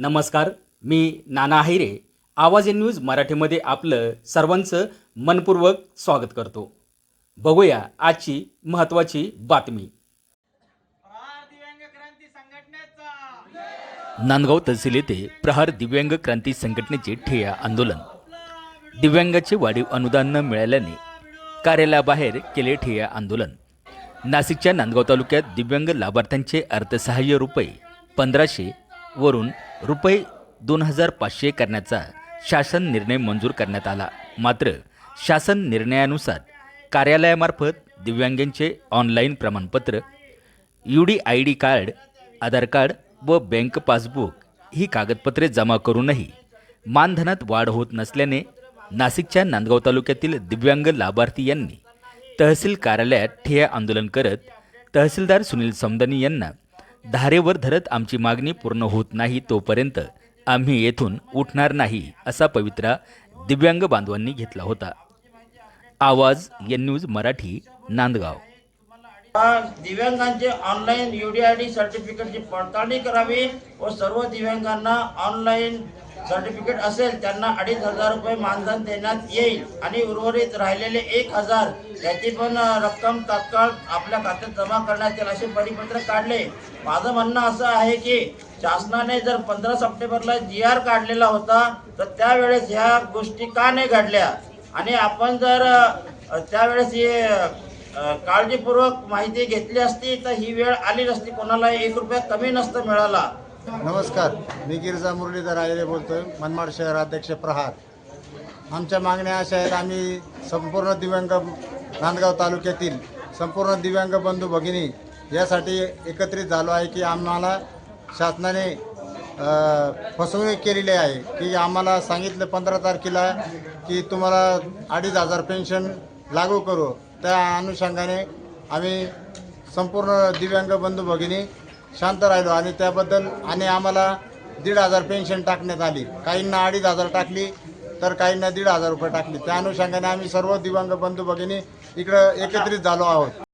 नमस्कार मी नाना हिरे आवाज in news मराठीमध्ये आपलं सर्वांचं मनपूर्वक स्वागत करतो. बघूया आजची महत्त्वाची बातमी. प्रहार दिव्यांग क्रांती संघटनेचा. नांदगाव तहसील येथे प्रहार दिव्यांग क्रांती संघटनेचे ठिय्या आंदोलन. दिव्यांगाचे वाढीव अनुदान न मिळाल्याने कार्यालयाबाहेर केले ठिय्या आंदोलन. नाशिकच्या नांदगाव तालुक्यात दिव्यांग लाभार्थ्यांचे अर्थसहाय्य रुपये पंधराशे वरून रुपये दोन हजार पाचशे करण्याचा शासन निर्णय मंजूर करण्यात आला. मात्र शासन निर्णयानुसार कार्यालयामार्फत दिव्यांगांचे ऑनलाईन प्रमाणपत्र U D I D card Aadhaar card व बँक पासबुक ही कागदपत्रे जमा करूनही मानधनात वाढ होत नसल्याने नाशिकच्या नांदगाव तालुक्यातील दिव्यांग लाभार्थी यांनी तहसील कार्यालयात ठिय्या आंदोलन करत तहसीलदार सुनील समदनी यांना धारेवर धरत आमची मागणी पूर्ण होत नाही तोपर्यंत आम्ही येथून उठणार नाही असा पवित्रा दिव्यांग बांधवांनी घेतला होता. आवाज एन न्यूज मराठी नांदगाव. दिव्यांगांचे ऑनलाईन युडीआयडी सर्टिफिकेटची पडताळणी करावी व सर्व दिव्यांगांना ऑनलाईन सर्टिफिकेट असेल त्यांना अडीच हजार रुपये मानधन देण्यात येईल. आणि उर्वरित राहिलेले एक हजार याची पण रक्कम तात्काळ आपल्या खात्यात जमा करण्यात येईल असे परिपत्रक काढले. माझं म्हणणं असं आहे की शासनाने जर पंधरा सप्टेंबरला जी आर काढलेला होता तर त्यावेळेस ह्या गोष्टी का नाही घडल्या? आणि आपण जर त्यावेळेस हे काळजीपूर्वक माहिती घेतली असती तर ही वेळ आली नसती. कोणाला एक रुपया कमी नसतं मिळाला. नमस्कार मी गिरिजा मुरलीधर आयरे बोलतोय मनमाड शहराध्यक्ष प्रहार. आमच्या मागण्या अशा आहेत आम्ही संपूर्ण दिव्यांग नांदगाव तालुक्यातील संपूर्ण दिव्यांग बंधू भगिनी यासाठी एकत्रित झालो आहे की आम्हाला शासनाने फसवणूक केलेली आहे की आम्हाला सांगितलं पंधरा तारखेला की तुम्हाला अडीच हजार पेन्शन लागू करू. त्या अनुषंगाने आम्ही संपूर्ण दिव्यांग बंधू भगिनी शांत राहिलो. आणि त्याबद्दल आणि आम्हाला दीड हजार पेन्शन टाकण्यात आली. काहींना अडीच हजार टाकली तर काहींना दीड हजार रुपये टाकली. त्या अनुषंगाने आम्ही सर्व दिव्यांग बंधू भगिनी इकडं एकत्रित झालो आहोत.